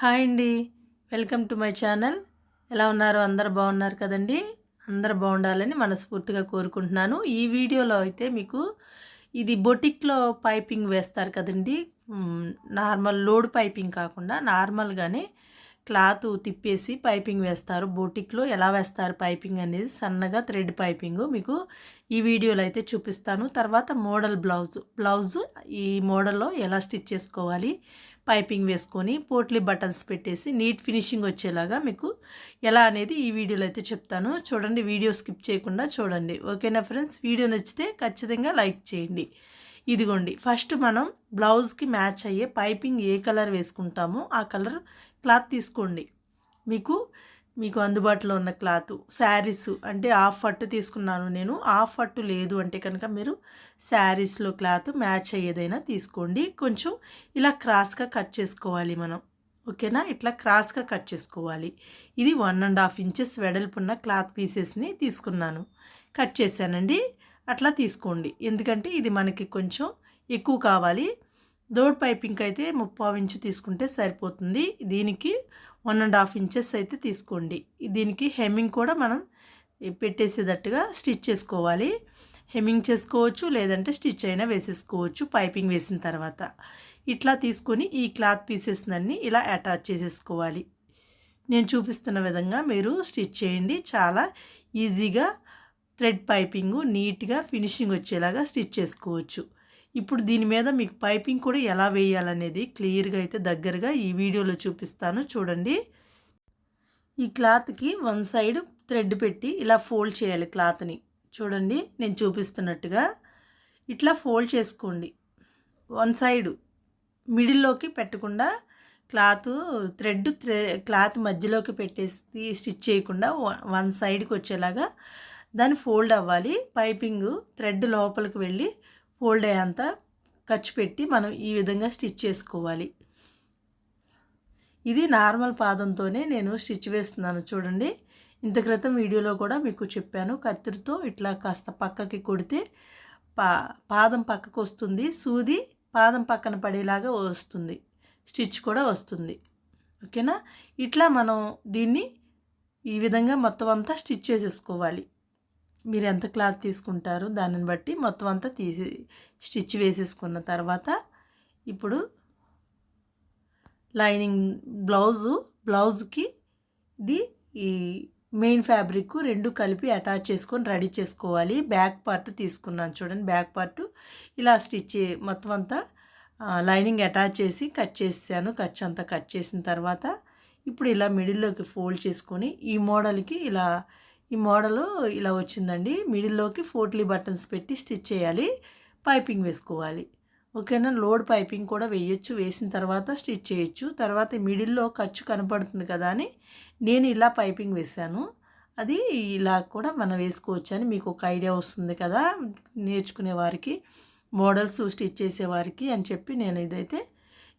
Hi అండి. Welcome to my channel. ఎలా ఉన్నారు? అందరు బాగున్నారు కదండి? అందరు బాగుండాలని మనస్ఫూర్తిగా కోరుకుంటున్నాను. ఈ వీడియోలో అయితే మీకు ఇది బొటిక్లో పైపింగ్ వేస్తారు కదండి. నార్మల్ లోడ్ పైపింగ్ కాకుండా నార్మల్గానే క్లాత్ తిప్పేసి పైపింగ్ వేస్తారు. బొటిక్లో ఎలా వేస్తారు పైపింగ్ అనేది సన్నగా థ్రెడ్ పైపింగ్ మీకు ఈ వీడియోలో అయితే చూపిస్తాను. తర్వాత మోడల్ బ్లౌజ్. బ్లౌజ్ ఈ మోడల్లో ఎలా స్టిచ్ చేసుకోవాలి? పైపింగ్ వేసుకొని పోట్లీ బటన్స్ పెట్టేసి నీట్ ఫినిషింగ్ వచ్చేలాగా మీకు ఎలా అనేది ఈ వీడియోలో అయితే చెప్తాను. చూడండి వీడియో స్కిప్ చేయకుండా చూడండి. ఓకేనా ఫ్రెండ్స్? వీడియో నచ్చితే ఖచ్చితంగా లైక్ చేయండి. ఇదిగోండి ఫస్ట్ మనం బ్లౌజ్కి మ్యాచ్ అయ్యే పైపింగ్ ఏ కలర్ వేసుకుంటామో ఆ కలర్ క్లాత్ తీసుకోండి. మీకు మీకు అందుబాటులో ఉన్న క్లాత్ శారీస్ అంటే హాఫ్ పట్టు తీసుకున్నాను నేను. హాఫ్ పట్టు లేదు అంటే కనుక మీరు శారీస్లో క్లాత్ మ్యాచ్ అయ్యేదైనా తీసుకోండి. కొంచెం ఇలా క్రాస్గా కట్ చేసుకోవాలి మనం. ఓకేనా? ఇట్లా క్రాస్గా కట్ చేసుకోవాలి. ఇది వన్ అండ్ హాఫ్ ఇంచెస్ వెడల్పున్న క్లాత్ పీసెస్ని తీసుకున్నాను. కట్ చేశానండి. అట్లా తీసుకోండి. ఎందుకంటే ఇది మనకి కొంచెం ఎక్కువ కావాలి. డోర్ పైపింగ్ అయితే ముప్పావు ఇంచు తీసుకుంటే సరిపోతుంది. దీనికి వన్ అండ్ హాఫ్ ఇంచెస్ అయితే తీసుకోండి. దీనికి హెమ్మింగ్ కూడా మనం పెట్టేసేటట్టుగా స్టిచ్ చేసుకోవాలి. హెమ్మింగ్ చేసుకోవచ్చు లేదంటే స్టిచ్ అయినా వేసేసుకోవచ్చు పైపింగ్ వేసిన తర్వాత. ఇట్లా తీసుకొని ఈ క్లాత్ పీసెస్ అన్ని ఇలా అటాచ్ చేసేసుకోవాలి. నేను చూపిస్తున్న విధంగా మీరు స్టిచ్ చేయండి. చాలా ఈజీగా థ్రెడ్ పైపింగ్ నీట్గా ఫినిషింగ్ వచ్చేలాగా స్టిచ్ చేసుకోవచ్చు. ఇప్పుడు దీని మీద మీకు పైపింగ్ కూడా ఎలా వేయాలనేది క్లియర్గా అయితే దగ్గరగా ఈ వీడియోలో చూపిస్తాను. చూడండి. ఈ క్లాత్కి వన్ సైడ్ థ్రెడ్ పెట్టి ఇలా ఫోల్డ్ చేయాలి క్లాత్ని. చూడండి నేను చూపిస్తున్నట్టుగా. ఇట్లా ఫోల్డ్ చేసుకోండి. వన్ సైడ్ మిడిల్లోకి పెట్టకుండా క్లాత్ థ్రెడ్ క్లాత్ మధ్యలోకి పెట్టేసి స్టిచ్ చేయకుండా వన్ సైడ్కి వచ్చేలాగా దాన్ని ఫోల్డ్ అవ్వాలి. పైపింగ్ థ్రెడ్ లోపలికి వెళ్ళి ఫోల్డ్ అయ్యేంత ఖర్చు పెట్టి మనం ఈ విధంగా స్టిచ్ చేసుకోవాలి. ఇది నార్మల్ పాదంతోనే నేను స్టిచ్ వేస్తున్నాను చూడండి. ఇంత క్రితం వీడియోలో కూడా మీకు చెప్పాను. కత్తిరితో ఇట్లా కాస్త పక్కకి కొడితే పా పాదం పక్కకు వస్తుంది. సూది పాదం పక్కన పడేలాగా వస్తుంది. స్టిచ్ కూడా వస్తుంది. ఓకేనా? ఇట్లా మనం దీన్ని ఈ విధంగా మొత్తం అంతా స్టిచ్ చేసేసుకోవాలి. మీరు ఎంత క్లాత్ తీసుకుంటారు దానిని బట్టి మొత్తం అంతా తీసి స్టిచ్ వేసేసుకున్న తర్వాత ఇప్పుడు లైనింగ్ బ్లౌజు బ్లౌజ్కి ఇది ఈ మెయిన్ ఫ్యాబ్రిక్ రెండు కలిపి అటాచ్ చేసుకొని రెడీ చేసుకోవాలి. బ్యాక్ పార్ట్ తీసుకున్నాను చూడండి. బ్యాక్ పార్ట్ ఇలా స్టిచ్ మొత్తం అంతా లైనింగ్ అటాచ్ చేసి కట్ చేసాను ఖర్చు అంతా కట్ చేసిన తర్వాత ఇప్పుడు ఇలా మిడిల్లోకి ఫోల్డ్ చేసుకొని ఈ మోడల్కి ఇలా ఈ మోడల్ ఇలా వచ్చిందండి. మిడిల్లోకి ఫోర్ట్లీ బటన్స్ పెట్టి స్టిచ్ చేయాలి. పైపింగ్ వేసుకోవాలి. ఓకేనా? లోడ్ పైపింగ్ కూడా వేయచ్చు. వేసిన తర్వాత స్టిచ్ చేయొచ్చు. తర్వాత మిడిల్లో ఖర్చు కనపడుతుంది కదా అని నేను ఇలా పైపింగ్ వేశాను. అది ఇలా కూడా మనం వేసుకోవచ్చు అని మీకు ఒక ఐడియా వస్తుంది కదా నేర్చుకునే వారికి మోడల్స్ స్టిచ్ చేసేవారికి అని చెప్పి నేను ఇదైతే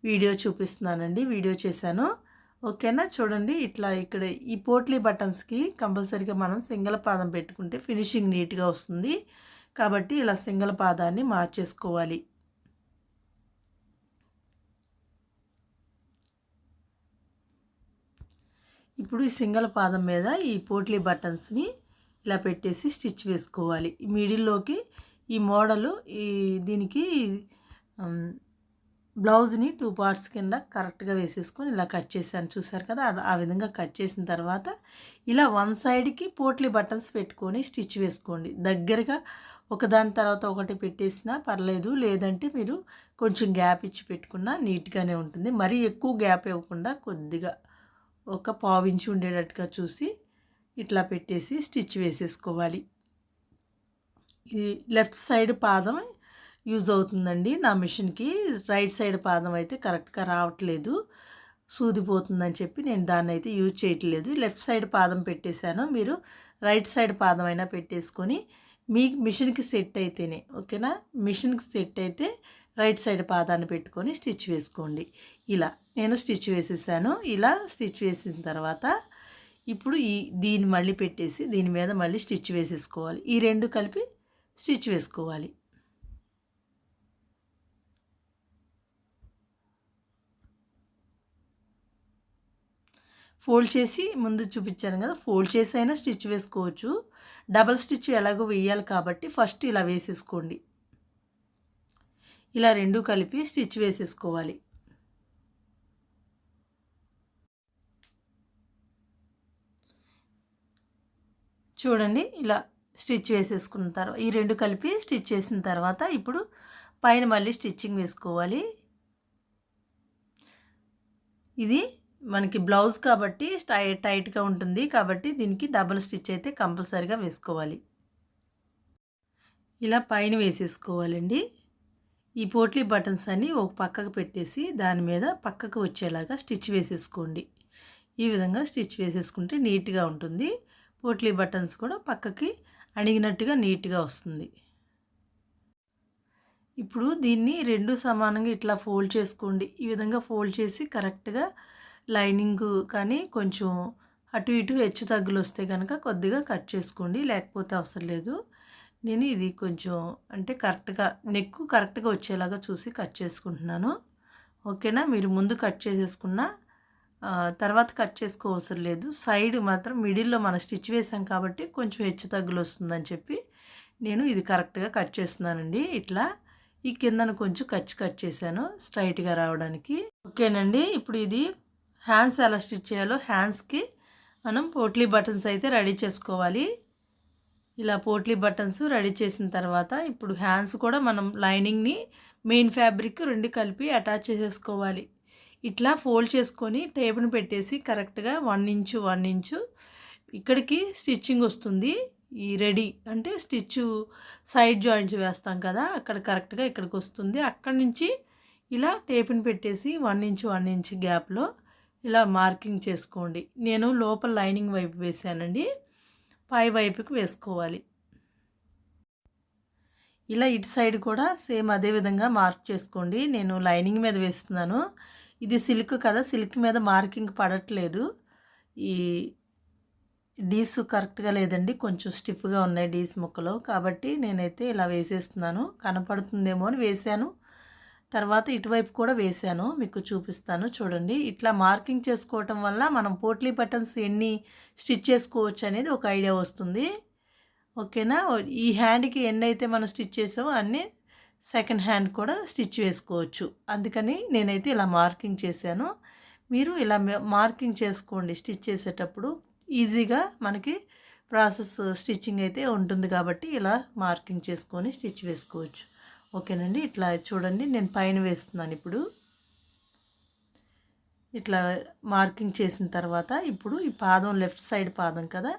వీడియో చూపిస్తున్నానండి. వీడియో చేశాను. ఓకేనా? చూడండి ఇట్లా ఇక్కడ ఈ పోట్లీ బటన్స్కి కంపల్సరీగా మనం సింగల్ పాదం పెట్టుకుంటే ఫినిషింగ్ నీట్గా వస్తుంది. కాబట్టి ఇలా సింగల్ పాదాన్ని మార్చేసుకోవాలి. ఇప్పుడు ఈ సింగల్ పాదం మీద ఈ పోట్లీ బటన్స్ని ఇలా పెట్టేసి స్టిచ్ వేసుకోవాలి. మిడిల్లోకి ఈ మోడలు ఈ దీనికి బ్లౌజ్ని టూ పార్ట్స్ కింద కరెక్ట్గా వేసేసుకొని ఇలా కట్ చేశాను. చూసారు కదా? ఆ విధంగా కట్ చేసిన తర్వాత ఇలా వన్ సైడ్కి పోట్లీ బటన్స్ పెట్టుకొని స్టిచ్ వేసుకోండి. దగ్గరగా ఒకదాని తర్వాత ఒకటి పెట్టేసినా పర్లేదు. లేదంటే మీరు కొంచెం గ్యాప్ ఇచ్చి పెట్టుకున్నా నీట్గానే ఉంటుంది. మరీ ఎక్కువ గ్యాప్ ఇవ్వకుండా కొద్దిగా ఒక పావించి ఉండేటట్టుగా చూసి ఇట్లా పెట్టేసి స్టిచ్ వేసేసుకోవాలి. ఈ లెఫ్ట్ సైడ్ పాదం యూజ్ అవుతుందండి. నా మిషన్కి రైట్ సైడ్ పాదం అయితే కరెక్ట్గా రావట్లేదు. సూదిపోతుందని చెప్పి నేను దాన్ని అయితే యూజ్ చేయట్లేదు. లెఫ్ట్ సైడ్ పాదం పెట్టేశాను. మీరు రైట్ సైడ్ పాదం అయినా పెట్టేసుకొని మీ మిషన్కి సెట్ అయితేనే ఓకేనా? మిషన్కి సెట్ అయితే రైట్ సైడ్ పాదాన్ని పెట్టుకొని స్టిచ్ వేసుకోండి. ఇలా నేను స్టిచ్ వేసేసాను. ఇలా స్టిచ్ వేసిన తర్వాత ఇప్పుడు ఈ దీన్ని మళ్ళీ పెట్టేసి దీని మీద మళ్ళీ స్టిచ్ వేసేసుకోవాలి. ఈ రెండు కలిపి స్టిచ్ వేసుకోవాలి. ఫోల్డ్ చేసి ముందు చూపించాను కదా ఫోల్డ్ చేసి అయినా స్టిచ్ వేసుకోవచ్చు. డబల్ స్టిచ్ ఎలాగో వేయాలి కాబట్టి ఫస్ట్ ఇలా వేసేసుకోండి. ఇలా రెండు కలిపి స్టిచ్ వేసేసుకోవాలి. చూడండి ఇలా స్టిచ్ వేసేసుకున్న తర్వాత ఈ రెండు కలిపి స్టిచ్ చేసిన తర్వాత ఇప్పుడు పైన మళ్ళీ స్టిచ్చింగ్ వేసుకోవాలి. ఇది మనకి బ్లౌజ్ కాబట్టి టై టైట్గా ఉంటుంది. కాబట్టి దీనికి డబుల్ స్టిచ్ అయితే కంపల్సరీగా వేసుకోవాలి. ఇలా పైన వేసేసుకోవాలండి. ఈ పోట్లీ బటన్స్ అన్నీ ఒక పక్కకు పెట్టేసి దాని మీద పక్కకు వచ్చేలాగా స్టిచ్ వేసేసుకోండి. ఈ విధంగా స్టిచ్ వేసేసుకుంటే నీట్గా ఉంటుంది. పోట్లీ బటన్స్ కూడా పక్కకి అణిగినట్టుగా నీట్గా వస్తుంది. ఇప్పుడు దీన్ని రెండు సమానంగా ఇట్లా ఫోల్డ్ చేసుకోండి. ఈ విధంగా ఫోల్డ్ చేసి కరెక్ట్గా లైనింగ్ కానీ కొంచెం అటు ఇటు హెచ్చు తగ్గులు వస్తే కనుక కొద్దిగా కట్ చేసుకోండి లేకపోతే అవసరం లేదు. నేను ఇది కొంచెం అంటే కరెక్ట్గా నెక్ కరెక్ట్గా వచ్చేలాగా చూసి కట్ చేసుకుంటున్నాను. ఓకేనా? మీరు ముందు కట్ చేసేసుకున్న తర్వాత కట్ చేసుకోవసరం లేదు. సైడ్ మాత్రం మిడిల్లో మన స్టిచ్ వేసాం కాబట్టి కొంచెం హెచ్చు తగ్గులు వస్తుందని చెప్పి నేను ఇది కరెక్ట్గా కట్ చేస్తున్నానండి. ఇట్లా ఈ కిందను కొంచెం కచ్చి కట్ చేశాను స్ట్రైట్గా రావడానికి. ఓకేనండి? ఇప్పుడు ఇది హ్యాండ్స్ ఎలా స్టిచ్ చేయాలో హ్యాండ్స్కి మనం పోట్లీ బటన్స్ అయితే రెడీ చేసుకోవాలి. ఇలా పోట్లీ బటన్స్ రెడీ చేసిన తర్వాత ఇప్పుడు హ్యాండ్స్ కూడా మనం లైనింగ్ని మెయిన్ ఫ్యాబ్రిక్ రెండు కలిపి అటాచ్ చేసేసుకోవాలి. ఇట్లా ఫోల్డ్ చేసుకొని టేపును పెట్టేసి కరెక్ట్గా వన్ ఇంచు వన్ ఇంచు ఇక్కడికి స్టిచ్చింగ్ వస్తుంది. ఈ రెడీ అంటే స్టిచ్ సైడ్ జాయింట్స్ వేస్తాం కదా అక్కడ కరెక్ట్గా ఇక్కడికి వస్తుంది. అక్కడి నుంచి ఇలా టేప్ని పెట్టేసి వన్ ఇంచు వన్ ఇంచు గ్యాప్లో ఇలా మార్కింగ్ చేసుకోండి. నేను లోపల లైనింగ్ వైపు వేసానండి. పై వైపుకి వేసుకోవాలి. ఇలా ఇటు సైడ్ కూడా సేమ్ అదే విధంగా మార్క్ చేసుకోండి. నేను లైనింగ్ మీద వేస్తున్నాను. ఇది సిల్క్ కదా సిల్క్ మీద మార్కింగ్ పడట్లేదు. ఈ డీస్ కరెక్ట్గా లేదండి. కొంచెం స్టిఫ్గా ఉన్నాయి డీస్ ముక్కలు. కాబట్టి నేనైతే ఇలా వేసేస్తున్నాను. కనపడుతుందేమో అని వేసాను. తర్వాత ఇటువైపు కూడా వేసాను మీకు చూపిస్తాను చూడండి. ఇట్లా మార్కింగ్ చేసుకోవటం వల్ల మనం పోట్లీ బటన్స్ ఎన్ని స్టిచ్ చేసుకోవచ్చు అనేది ఒక ఐడియా వస్తుంది. ఓకేనా? ఈ హ్యాండ్కి ఎన్ని అయితే మనం స్టిచ్ చేసామో అన్నీ సెకండ్ హ్యాండ్ కూడా స్టిచ్ వేసుకోవచ్చు. అందుకని నేనైతే ఇలా మార్కింగ్ చేశాను. మీరు ఇలా మార్కింగ్ చేసుకోండి స్టిచ్ చేసేటప్పుడు. ఈజీగా మనకి ప్రాసెస్ స్టిచ్చింగ్ అయితే ఉంటుంది కాబట్టి ఇలా మార్కింగ్ చేసుకొని స్టిచ్ వేసుకోవచ్చు. ఓకేనండి. ఇట్లా చూడండి నేను పైన వేస్తున్నాను ఇప్పుడు. ఇట్లా మార్కింగ్ చేసిన తర్వాత ఇప్పుడు ఈ పాదం లెఫ్ట్ సైడ్ పాదం కదా.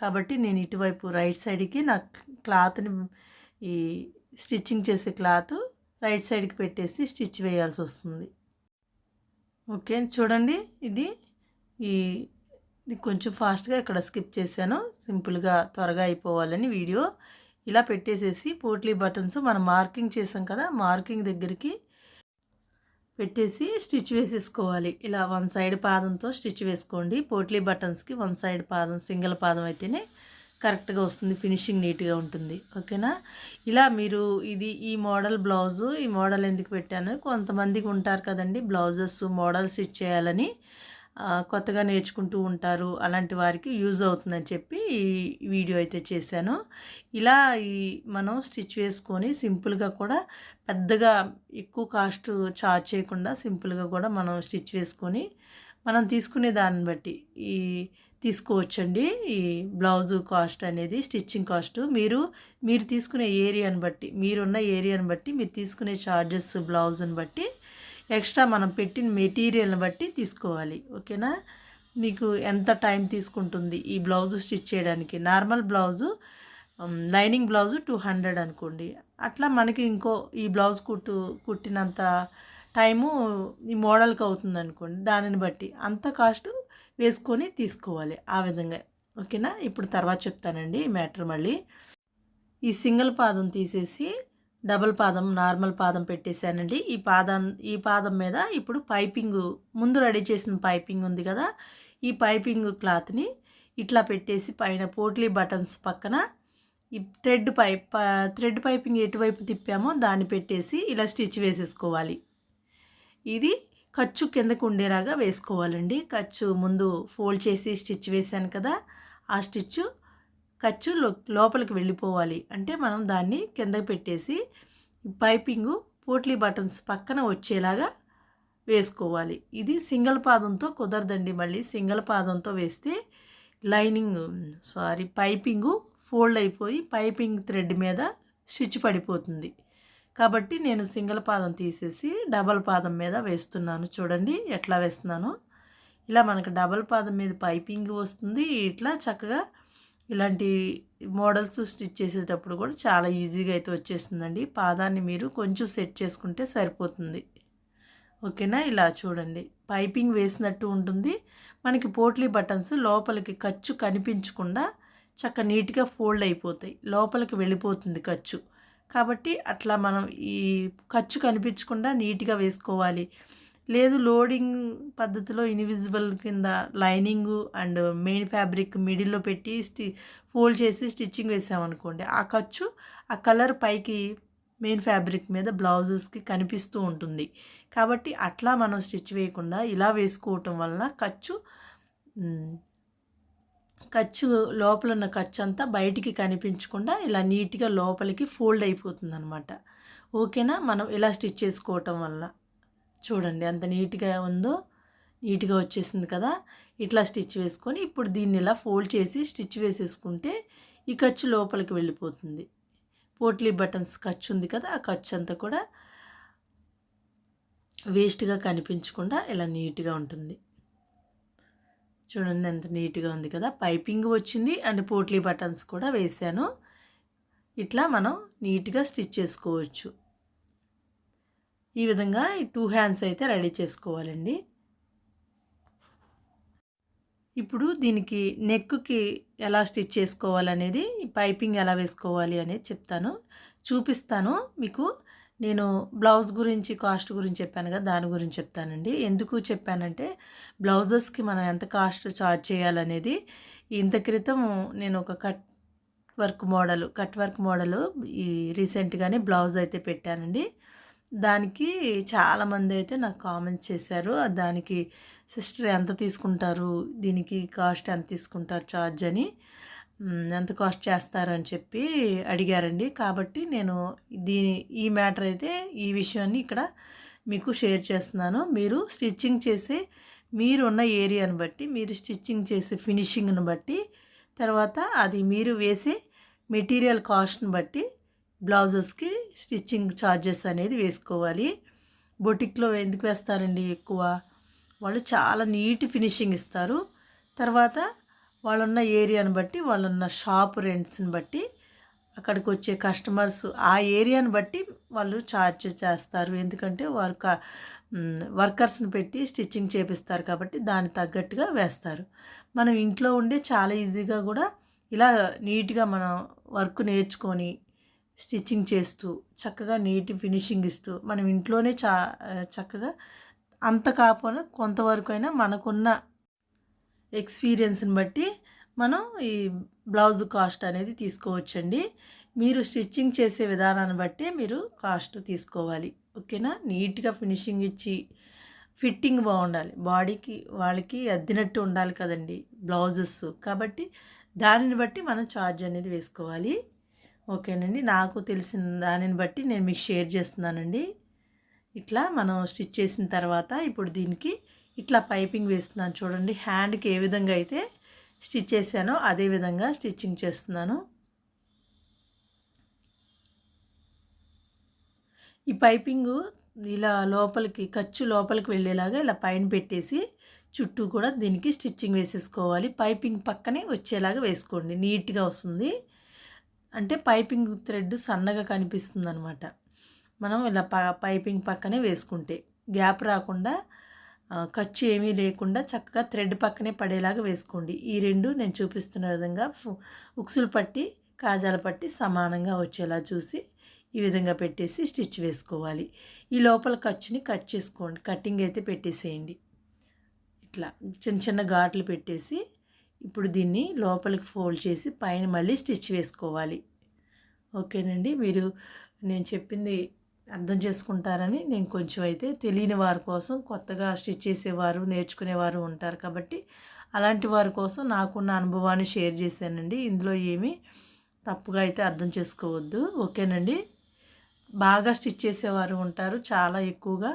కాబట్టి నేను ఇటువైపు రైట్ సైడ్కి నా క్లాత్ని ఈ స్టిచ్చింగ్ చేసే క్లాత్ రైట్ సైడ్కి పెట్టేసి స్టిచ్ వేయాల్సి వస్తుంది. ఓకే చూడండి. ఇది ఈ కొంచెం ఫాస్ట్గా ఇక్కడ స్కిప్ చేశాను. సింపుల్గా త్వరగా అయిపోవాలని వీడియో. ఇలా పెట్టేసేసి పోట్లీ బటన్స్ మనం మార్కింగ్ చేసాం కదా మార్కింగ్ దగ్గరికి పెట్టేసి స్టిచ్ వేసేసుకోవాలి. ఇలా వన్ సైడ్ పాదంతో స్టిచ్ వేసుకోండి. పోట్లీ బటన్స్కి వన్ సైడ్ పాదం సింగిల్ పాదం అయితేనే కరెక్ట్గా వస్తుంది ఫినిషింగ్ నీట్గా ఉంటుంది. ఓకేనా? ఇలా మీరు ఇది ఈ మోడల్ బ్లౌజు ఈ మోడల్ ఎందుకు పెట్టాను? కొంతమందికి ఉంటారు కదండి బ్లౌజెస్ మోడల్ స్టిచ్ చేయాలని. కొత్తగా నేర్చుకుంటూ ఉంటారు అలాంటి వారికి యూజ్ అవుతుందని చెప్పి ఈ వీడియో అయితే చేశాను. ఇలా ఈ మనం స్టిచ్ వేసుకొని సింపుల్గా కూడా పెద్దగా ఎక్కువ కాస్ట్ చార్జ్ చేయకుండా సింపుల్గా కూడా మనం స్టిచ్ వేసుకొని మనం తీసుకునే దాన్ని బట్టి ఈ తీసుకోవచ్చండి. ఈ బ్లౌజు కాస్ట్ అనేది స్టిచ్చింగ్ కాస్ట్ మీరు మీరు తీసుకునే ఏరియాని బట్టి మీరున్న ఏరియాని బట్టి మీరు తీసుకునే ఛార్జెస్ బ్లౌజ్ని బట్టి ఎక్స్ట్రా మనం పెట్టిన మెటీరియల్ని బట్టి తీసుకోవాలి ఓకేనా? మీకు ఎంత టైం తీసుకుంటుంది ఈ బ్లౌజ్ స్టిచ్ చేయడానికి? Normal blouse lining blouse two hundred అనుకోండి. అట్లా మనకి ఇంకో ఈ బ్లౌజ్ కుట్టు కుట్టినంత టైము ఈ మోడల్కి అవుతుంది అనుకోండి. దానిని బట్టి అంత కాస్ట్ వేసుకొని తీసుకోవాలి ఆ విధంగా ఓకేనా? ఇప్పుడు తర్వాత చెప్తానండి ఈ మ్యాటర్ మళ్ళీ. ఈ సింగిల్ పాదం తీసేసి డబల్ పాదం నార్మల్ పాదం పెట్టేశానండి. ఈ పాదం ఈ పాదం మీద ఇప్పుడు పైపింగ్ ముందు రెడీ చేసిన పైపింగ్ ఉంది కదా ఈ పైపింగ్ క్లాత్ని ఇట్లా పెట్టేసి పైన పోట్లీ బటన్స్ పక్కన ఈ థ్రెడ్ పైప్ థ్రెడ్ పైపింగ్ ఎటువైపు తిప్పామో దాన్ని పెట్టేసి ఇలా స్టిచ్ వేసేసుకోవాలి. ఇది ఖర్చు కిందకు ఉండేలాగా వేసుకోవాలండి. ఖర్చు ముందు ఫోల్డ్ చేసి స్టిచ్ వేసాను కదా ఆ స్టిచ్ ఖర్చు లోపలికి వెళ్ళిపోవాలి. అంటే మనం దాన్ని కిందకి పెట్టేసి పైపింగు పోట్లీ బటన్స్ పక్కన వచ్చేలాగా వేసుకోవాలి. ఇది సింగిల్ పాదంతో కుదరదండి. మళ్ళీ సింగిల్ పాదంతో వేస్తే లైనింగ్ సారీ పైపింగు ఫోల్డ్ అయిపోయి పైపింగ్ థ్రెడ్ మీద స్విచ్ పడిపోతుంది. కాబట్టి నేను సింగిల్ పాదం తీసేసి డబల్ పాదం మీద వేస్తున్నాను. చూడండి ఎట్లా వేస్తున్నాను. ఇలా మనకు డబల్ పాదం మీద పైపింగ్ వస్తుంది. ఇట్లా చక్కగా ఇలాంటి మోడల్స్ స్టిచ్ చేసేటప్పుడు కూడా చాలా ఈజీగా అయితే వచ్చేస్తుందండి. పాదాన్ని మీరు కొంచెం సెట్ చేసుకుంటే సరిపోతుంది. ఓకేనా? ఇలా చూడండి. పైపింగ్ వేసినట్టు ఉంటుంది. మనకి పోట్లీ బటన్స్ లోపలికి ఖర్చు కనిపించకుండా చక్క నీట్గా ఫోల్డ్ అయిపోతాయి. లోపలికి వెళ్ళిపోతుంది ఖర్చు. కాబట్టి అట్లా మనం ఈ ఖర్చు కనిపించకుండా నీట్గా వేసుకోవాలి. లేదు లోడింగ్ పద్ధతిలో ఇన్విజిబుల్ కింద లైనింగ్ అండ్ మెయిన్ ఫ్యాబ్రిక్ మిడిల్లో పెట్టి స్టి ఫోల్డ్ చేసి స్టిచ్చింగ్ వేసామనుకోండి ఆ ఖర్చు ఆ కలర్ పైకి మెయిన్ ఫ్యాబ్రిక్ మీద బ్లౌజెస్కి కనిపిస్తూ ఉంటుంది. కాబట్టి అట్లా మనం స్టిచ్ వేయకుండా ఇలా వేసుకోవటం వలన ఖర్చు ఖర్చు లోపల ఉన్న ఖర్చు అంతా బయటికి కనిపించకుండా ఇలా నీట్గా లోపలికి ఫోల్డ్ అయిపోతుంది అనమాట ఓకేనా? మనం ఇలా స్టిచ్ చేసుకోవటం వల్ల చూడండి ఎంత నీట్గా ఉందో. నీట్గా వచ్చేసింది కదా. ఇట్లా స్టిచ్ వేసుకొని ఇప్పుడు దీన్ని ఇలా ఫోల్డ్ చేసి స్టిచ్ వేసేసుకుంటే ఈ ఖర్చు లోపలికి వెళ్ళిపోతుంది. పోట్లీ బటన్స్ ఖర్చు ఉంది కదా ఆ ఖర్చు అంతా కూడా వేస్ట్గా కనిపించకుండా ఇలా నీట్గా ఉంటుంది. చూడండి ఎంత నీట్గా ఉంది కదా. పైపింగ్ వచ్చింది అండ్ పోట్లీ బటన్స్ కూడా వేసాను. ఇట్లా మనం నీట్గా స్టిచ్ చేసుకోవచ్చు. ఈ విధంగా ఈ టూ హ్యాండ్స్ అయితే రెడీ చేసుకోవాలండి. ఇప్పుడు దీనికి నెక్కి ఎలా స్టిచ్ చేసుకోవాలనేది పైపింగ్ ఎలా వేసుకోవాలి అనేది చెప్తాను. చూపిస్తాను మీకు. నేను బ్లౌజ్ గురించి కాస్ట్ గురించి చెప్పాను కదా దాని గురించి చెప్తానండి. ఎందుకు చెప్పానంటే బ్లౌజెస్కి మనం ఎంత కాస్ట్ చార్జ్ చేయాలనేది ఇంత క్రితం నేను ఒక cut work model cut work model ఈ రీసెంట్గానే బ్లౌజ్ అయితే పెట్టానండి. దానికి చాలామంది అయితే నాకు కామెంట్స్ చేశారు. దానికి సిస్టర్ ఎంత తీసుకుంటారు? దీనికి కాస్ట్ ఎంత తీసుకుంటారు ఛార్జ్ అని. ఎంత కాస్ట్ చేస్తారు అని చెప్పి అడిగారండి. కాబట్టి నేను దీని ఈ మ్యాటర్ అయితే ఈ విషయాన్ని ఇక్కడ మీకు షేర్ చేస్తున్నాను. మీరు స్టిచ్చింగ్ చేసే మీరు ఉన్న ఏరియాని బట్టి మీరు స్టిచ్చింగ్ చేసే ఫినిషింగ్ని బట్టి తర్వాత అది మీరు వేసే మెటీరియల్ కాస్ట్ని బట్టి బ్లౌజెస్కి స్టిచ్చింగ్ ఛార్జెస్ అనేది వేసుకోవాలి. బొటిక్లో ఎందుకు వేస్తారండి ఎక్కువ? వాళ్ళు చాలా నీట్ ఫినిషింగ్ ఇస్తారు. తర్వాత వాళ్ళున్న ఏరియాని బట్టి వాళ్ళున్న షాప్ రెంట్స్ని బట్టి అక్కడికి వచ్చే కస్టమర్స్ ఆ ఏరియాని బట్టి వాళ్ళు ఛార్జ్ చేస్తారు. ఎందుకంటే వారు వర్కర్స్ని పెట్టి స్టిచ్చింగ్ చేపిస్తారు కాబట్టి దాని తగ్గట్టుగా వేస్తారు. మనం ఇంట్లో ఉండే చాలా ఈజీగా కూడా ఇలా నీట్గా మనం వర్క్ నేర్చుకొని స్టిచ్చింగ్ చేస్తూ చక్కగా నీట్ ఫినిషింగ్ ఇస్తూ మనం ఇంట్లోనే చా చక్కగా అంత కాకపోయినా కొంతవరకు అయినా మనకున్న ఎక్స్పీరియన్స్ని బట్టి మనం ఈ బ్లౌజ్ కాస్ట్ అనేది తీసుకోవచ్చండి. మీరు స్టిచ్చింగ్ చేసే విధానాన్ని బట్టి మీరు కాస్ట్ తీసుకోవాలి. ఓకేనా? నీట్గా ఫినిషింగ్ ఇచ్చి ఫిట్టింగ్ బాగుండాలి. బాడీకి వాళ్ళకి అద్దినట్టు ఉండాలి కదండి బ్లౌజెస్. కాబట్టి దానిని బట్టి మనం ఛార్జ్ అనేది వేసుకోవాలి. ఓకేనండి. నాకు తెలిసిన దానిని బట్టి నేను మీకు షేర్ చేస్తున్నానండి. ఇట్లా మనం స్టిచ్ చేసిన తర్వాత ఇప్పుడు దీనికి ఇట్లా పైపింగ్ వేస్తున్నాను చూడండి. హ్యాండ్కి ఏ విధంగా అయితే స్టిచ్ చేశానో అదే విధంగా స్టిచ్చింగ్ చేస్తున్నాను. ఈ పైపింగ్ ఇలా లోపలికి ఖర్చు లోపలికి వెళ్ళేలాగా ఇలా పైన పెట్టేసి చుట్టూ కూడా దీనికి స్టిచ్చింగ్ వేసేసుకోవాలి. పైపింగ్ పక్కనే వచ్చేలాగా వేసుకోండి. నీట్గా వస్తుంది. అంటే పైపింగ్ థ్రెడ్ సన్నగా కనిపిస్తుంది అనమాట మనం ఇలా ప పైపింగ్ పక్కనే వేసుకుంటే గ్యాప్ రాకుండా ఖర్చు ఏమీ లేకుండా చక్కగా థ్రెడ్ పక్కనే పడేలాగా వేసుకోండి. ఈ రెండు నేను చూపిస్తున్న విధంగా ఉక్సులు పట్టి కాజాలు పట్టి సమానంగా వచ్చేలా చూసి ఈ విధంగా పెట్టేసి స్టిచ్ వేసుకోవాలి. ఈ లోపల ఖర్చుని కట్ చేసుకోండి. కటింగ్ అయితే పెట్టేసేయండి. ఇట్లా చిన్న చిన్న ఘాట్లు పెట్టేసి ఇప్పుడు దీన్ని లోపలికి ఫోల్డ్ చేసి పైన మళ్ళీ స్టిచ్ వేసుకోవాలి. ఓకేనండి? మీరు నేను చెప్పింది అర్థం చేసుకుంటారని నేను కొంచెం అయితే తెలియని వారి కోసం కొత్తగా స్టిచ్ చేసేవారు నేర్చుకునేవారు ఉంటారు కాబట్టి అలాంటి వారి కోసం నాకున్న అనుభవాన్ని షేర్ చేశానండి. ఇందులో ఏమీ తప్పుగా అయితే అర్థం చేసుకోవద్దు. ఓకేనండి? బాగా స్టిచ్ చేసేవారు ఉంటారు. చాలా ఎక్కువగా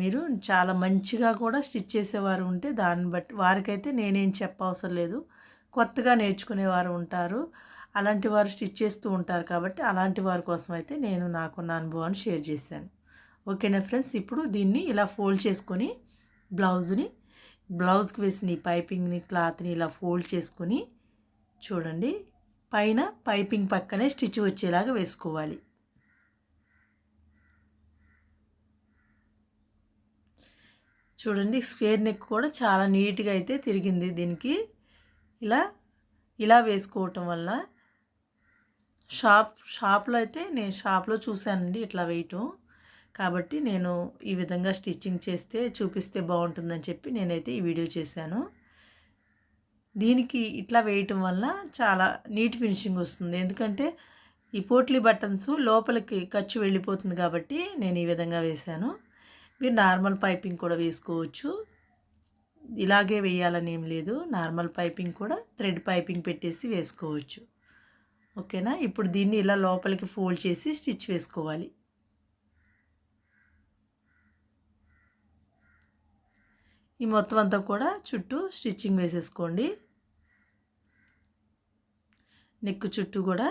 మీరు చాలా మంచిగా కూడా స్టిచ్ చేసేవారు ఉంటే దాన్ని బట్టి వారికైతే నేనేం చెప్పవసరం లేదు. కొత్తగా నేర్చుకునేవారు ఉంటారు. అలాంటి వారు స్టిచ్ చేస్తూ ఉంటారు కాబట్టి అలాంటి వారి కోసం అయితే నేను నాకున్న అనుభవాన్ని షేర్ చేశాను. ఓకేనా ఫ్రెండ్స్? ఇప్పుడు దీన్ని ఇలా ఫోల్డ్ చేసుకొని బ్లౌజ్ని బ్లౌజ్కి వేసిన ఈ పైపింగ్ని క్లాత్ని ఇలా ఫోల్డ్ చేసుకొని చూడండి. పైన పైపింగ్ పక్కనే స్టిచ్ వచ్చేలాగా వేసుకోవాలి. చూడండి స్క్వేర్ నెక్ కూడా చాలా నీట్గా అయితే తిరిగింది దీనికి. ఇలా ఇలా వేసుకోవటం వల్ల షాప్ షాప్లో అయితే నేను షాప్లో చూశానండి ఇట్లా వేయటం. కాబట్టి నేను ఈ విధంగా స్టిచ్చింగ్ చేస్తే చూపిస్తే బాగుంటుందని చెప్పి నేనైతే ఈ వీడియో చేశాను. దీనికి ఇట్లా వేయటం వల్ల చాలా నీట్ ఫినిషింగ్ వస్తుంది. ఎందుకంటే ఈ పోట్లీ బటన్స్ లోపలికి ఖర్చు వెళ్ళిపోతుంది కాబట్టి నేను ఈ విధంగా వేశాను. మీరు నార్మల్ పైపింగ్ కూడా వేసుకోవచ్చు. ఇలాగే వేయాలని ఏం లేదు. నార్మల్ పైపింగ్ కూడా థ్రెడ్ పైపింగ్ పెట్టేసి వేసుకోవచ్చు. ఓకేనా? ఇప్పుడు దీన్ని ఇలా లోపలికి ఫోల్డ్ చేసి స్టిచ్ వేసుకోవాలి. ఈ మొత్తం అంతా కూడా చుట్టూ స్టిచ్చింగ్ వేసేసుకోండి. నెక్ చుట్టూ కూడా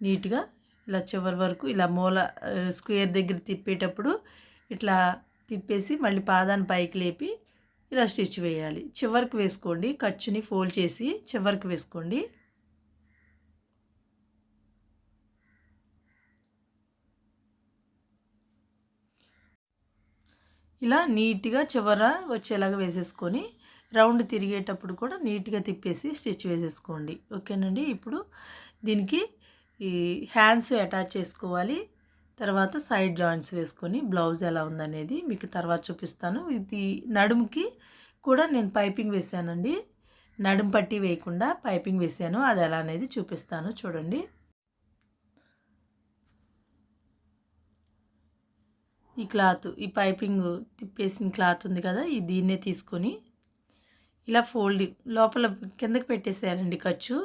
నీట్గా ఇలా చివరి వరకు ఇలా మూల స్క్వేర్ దగ్గర తిప్పేటప్పుడు ఇట్లా తిప్పేసి మళ్ళీ పాదాన్ని పైకి లేపి ఇలా స్టిచ్ వేయాలి. చివరికి వేసుకోండి. ఖర్చుని ఫోల్డ్ చేసి చివరికి వేసుకోండి. ఇలా నీట్గా చివర వచ్చేలాగా వేసేసుకొని రౌండ్ తిరిగేటప్పుడు కూడా నీట్గా తిప్పేసి స్టిచ్ వేసేసుకోండి. ఓకేనండి? ఇప్పుడు దీనికి ఈ హ్యాండ్స్ అటాచ్ చేసుకోవాలి. తర్వాత సైడ్ జాయింట్స్ వేసుకొని బ్లౌజ్ ఎలా ఉందనేది మీకు తర్వాత చూపిస్తాను. ఇది నడుముకి కూడా నేను పైపింగ్ వేసానండి నడుము పట్టి వేయకుండా పైపింగ్ వేసాను అది ఎలా అనేది చూపిస్తాను. చూడండి. ఈ క్లాత్ ఈ పైపింగ్ తిప్పేసిన క్లాత్ ఉంది కదా ఈ దీన్నే తీసుకొని ఇలా ఫోల్డింగ్ లోపల కిందకి పెట్టేసేయాలండి ఖర్చు.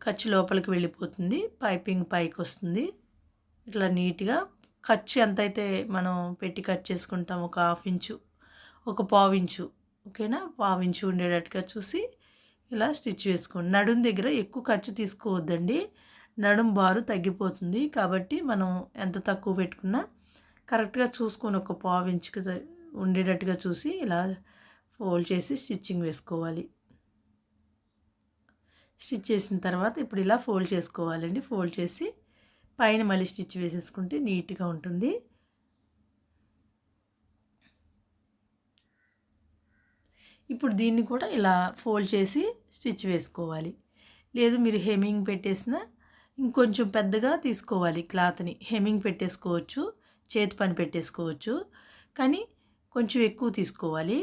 ఖర్చు లోపలికి వెళ్ళిపోతుంది. పైపింగ్ పైకి వస్తుంది. ఇట్లా నీట్గా ఖర్చు ఎంతైతే మనం పెట్టి కట్ చేసుకుంటాం ఒక హాఫ్ ఇంచు ఒక పావు ఇంచు ఓకేనా? పావు ఇంచు ఉండేటట్టుగా చూసి ఇలా స్టిచ్ వేసుకోండి నడుం దగ్గర ఎక్కువ ఖర్చు తీసుకోవద్దండి. నడుం బారు తగ్గిపోతుంది కాబట్టి మనం ఎంత తక్కువ పెట్టుకున్నా కరెక్ట్గా చూసుకొని ఒక పావు ఇంచుకి ఉండేటట్టుగా చూసి ఇలా ఫోల్డ్ చేసి స్టిచ్చింగ్ వేసుకోవాలి. స్టిచ్ చేసిన తర్వాత ఇప్పుడు ఇలా ఫోల్డ్ చేసుకోవాలండి. ఫోల్డ్ చేసి పైన మళ్ళీ స్టిచ్ వేసేసుకుంటే నీట్గా ఉంటుంది. ఇప్పుడు దీన్ని కూడా ఇలా ఫోల్డ్ చేసి స్టిచ్ వేసుకోవాలి. లేదు మీరు హెమింగ్ పెట్టేసిన ఇంకొంచెం పెద్దగా తీసుకోవాలి క్లాత్ని. హెమింగ్ పెట్టేసుకోవచ్చు చేతి పని పెట్టేసుకోవచ్చు కానీ కొంచెం ఎక్కువ తీసుకోవాలి.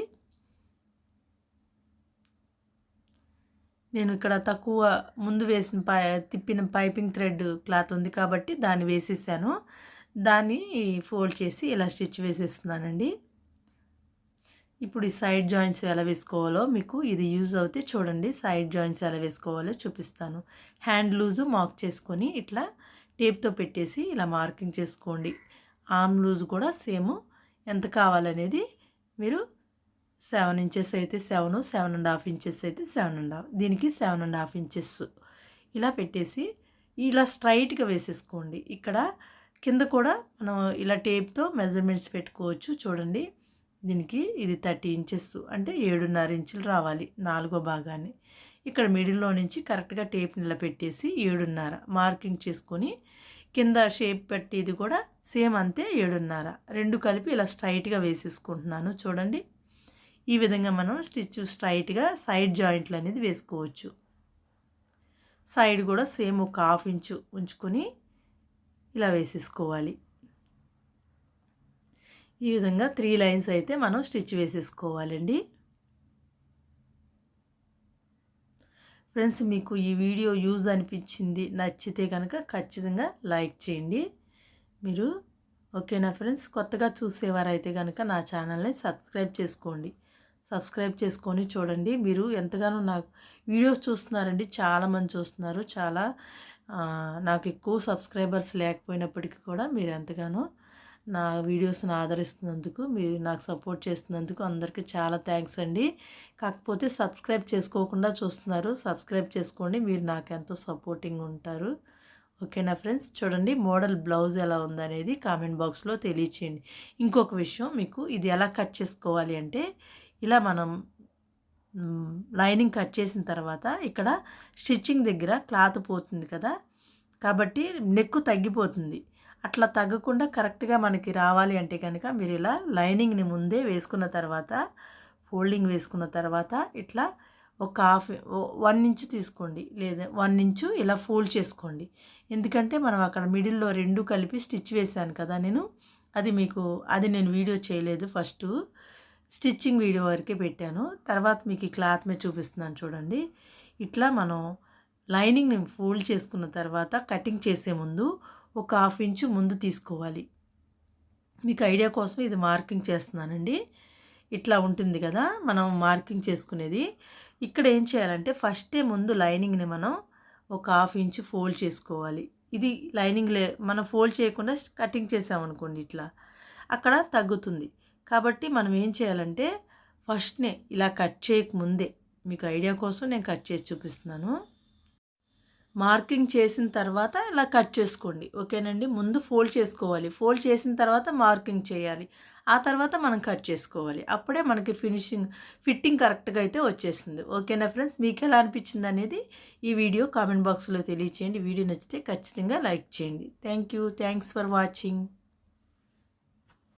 నేను ఇక్కడ తక్కువ ముందు వేసిన పై తిప్పిన పైపింగ్ థ్రెడ్ క్లాత్ ఉంది కాబట్టి దాన్ని వేసేసాను. దాన్ని ఫోల్డ్ చేసి ఇలా స్టిచ్ వేసేస్తున్నానండి. ఇప్పుడు ఈ సైడ్ జాయింట్స్ ఎలా వేసుకోవాలో మీకు ఇది యూజ్ అవుతే చూడండి సైడ్ జాయింట్స్ ఎలా వేసుకోవాలో చూపిస్తాను. హ్యాండ్ లూజు మార్క్ చేసుకొని ఇట్లా టేప్తో పెట్టేసి ఇలా మార్కింగ్ చేసుకోండి. ఆర్మ్ లూజ్ కూడా సేమ్ ఎంత కావాలనేది మీరు సెవెన్ ఇంచెస్ అయితే seven seven and half inches అయితే సెవెన్ అండ్ హాఫ్. దీనికి సెవెన్ అండ్ హాఫ్ ఇంచెస్. ఇలా పెట్టేసి ఇలా స్ట్రైట్గా వేసేసుకోండి. ఇక్కడ కింద కూడా మనం ఇలా టేప్తో మెజర్మెంట్స్ పెట్టుకోవచ్చు. చూడండి. దీనికి ఇది థర్టీ ఇంచెస్ అంటే ఏడున్నర ఇంచులు రావాలి నాలుగో భాగాన్ని. ఇక్కడ మిడిల్లో నుంచి కరెక్ట్గా టేప్ నిలబెట్టేసి ఏడున్నర మార్కింగ్ చేసుకొని కింద షేప్ పెట్టేది కూడా సేమ్ అంతే ఏడున్నర. రెండు కలిపి ఇలా స్ట్రైట్గా వేసేసుకుంటున్నాను. చూడండి. ఈ విధంగా మనం స్టిచ్ స్ట్రైట్గా సైడ్ జాయింట్లు అనేది వేసుకోవచ్చు. సైడ్ కూడా సేమ్ ఒక హాఫ్ ఇంచు ఉంచుకొని ఇలా వేసేసుకోవాలి. ఈ విధంగా త్రీ లైన్స్ అయితే మనం స్టిచ్ వేసేసుకోవాలండి. ఫ్రెండ్స్ మీకు ఈ వీడియో యూజ్ అనిపించింది నచ్చితే కనుక ఖచ్చితంగా లైక్ చేయండి. మీరు ఓకేనా ఫ్రెండ్స్? కొత్తగా చూసేవారైతే కనుక నా ఛానల్ని సబ్స్క్రైబ్ చేసుకోండి. సబ్స్క్రైబ్ చేసుకొని చూడండి. మీరు ఎంతగానో నాకు వీడియోస్ చూస్తున్నారండి. చాలామంది చూస్తున్నారు. చాలా నాకు ఎక్కువ సబ్స్క్రైబర్స్ లేకపోయినప్పటికీ కూడా మీరు ఎంతగానో నా వీడియోస్ని ఆదరిస్తున్నందుకు మీరు నాకు సపోర్ట్ చేస్తున్నందుకు అందరికీ చాలా థ్యాంక్స్ అండి. కాకపోతే సబ్స్క్రైబ్ చేసుకోకుండా చూస్తున్నారు. సబ్స్క్రైబ్ చేసుకోండి. మీరు నాకు ఎంతో సపోర్టింగ్ ఉంటారు. ఓకేనా ఫ్రెండ్స్? చూడండి. మోడల్ బ్లౌజ్ ఎలా ఉందనేది కామెంట్ బాక్స్లో తెలియచేయండి. ఇంకొక విషయం మీకు ఇది ఎలా కట్ చేసుకోవాలి అంటే ఇలా మనం లైనింగ్ కట్ చేసిన తర్వాత ఇక్కడ స్టిచ్చింగ్ దగ్గర క్లాత్ పోతుంది కదా. కాబట్టి నెక్కు తగ్గిపోతుంది. అట్లా తగ్గకుండా కరెక్ట్గా మనకి రావాలి అంటే కనుక మీరు ఇలా లైనింగ్ని ముందే వేసుకున్న తర్వాత ఫోల్డింగ్ వేసుకున్న తర్వాత ఇట్లా ఒక హాఫ్ వన్ ఇంచు తీసుకోండి. లేదా వన్ ఇంచు ఇలా ఫోల్డ్ చేసుకోండి. ఎందుకంటే మనం అక్కడ మిడిల్లో రెండు కలిపి స్టిచ్ వేశాను కదా నేను. అది మీకు అది నేను వీడియో చేయలేదు ఫస్ట్. స్టిచ్చింగ్ వీడియో వరకే పెట్టాను. తర్వాత మీకు ఈ క్లాత్ మీద చూపిస్తున్నాను చూడండి. ఇట్లా మనం లైనింగ్ని ఫోల్డ్ చేసుకున్న తర్వాత కటింగ్ చేసే ముందు ఒక హాఫ్ ఇంచు ముందు తీసుకోవాలి. మీకు ఐడియా కోసం ఇది మార్కింగ్ చేస్తున్నానండి. ఇట్లా ఉంటుంది కదా మనం మార్కింగ్ చేసుకునేది. ఇక్కడ ఏం చేయాలంటే ఫస్టే ముందు లైనింగ్ని మనం ఒక హాఫ్ ఇంచు ఫోల్డ్ చేసుకోవాలి. ఇది లైనింగ్ లే మనం ఫోల్డ్ చేయకుండా కటింగ్ చేసామనుకోండి ఇట్లా అక్కడ తగ్గుతుంది. కాబట్టి మనం ఏం చేయాలంటే ఫస్ట్నే ఇలా కట్ చేయకముందే మీకు ఐడియా కోసం నేను కట్ చేసి చూపిస్తున్నాను. మార్కింగ్ చేసిన తర్వాత ఇలా కట్ చేసుకోండి. ఓకేనండి? ముందు ఫోల్డ్ చేసుకోవాలి. ఫోల్డ్ చేసిన తర్వాత మార్కింగ్ చేయాలి. ఆ తర్వాత మనం కట్ చేసుకోవాలి. అప్పుడే మనకి ఫినిషింగ్ ఫిట్టింగ్ కరెక్ట్గా అయితే వచ్చేసింది ఓకేనా ఫ్రెండ్స్? మీకు ఎలా అనిపించింది అనేది ఈ వీడియో కామెంట్ బాక్స్లో తెలియచేయండి. వీడియో నచ్చితే ఖచ్చితంగా లైక్ చేయండి. Thank you. Thanks for watching.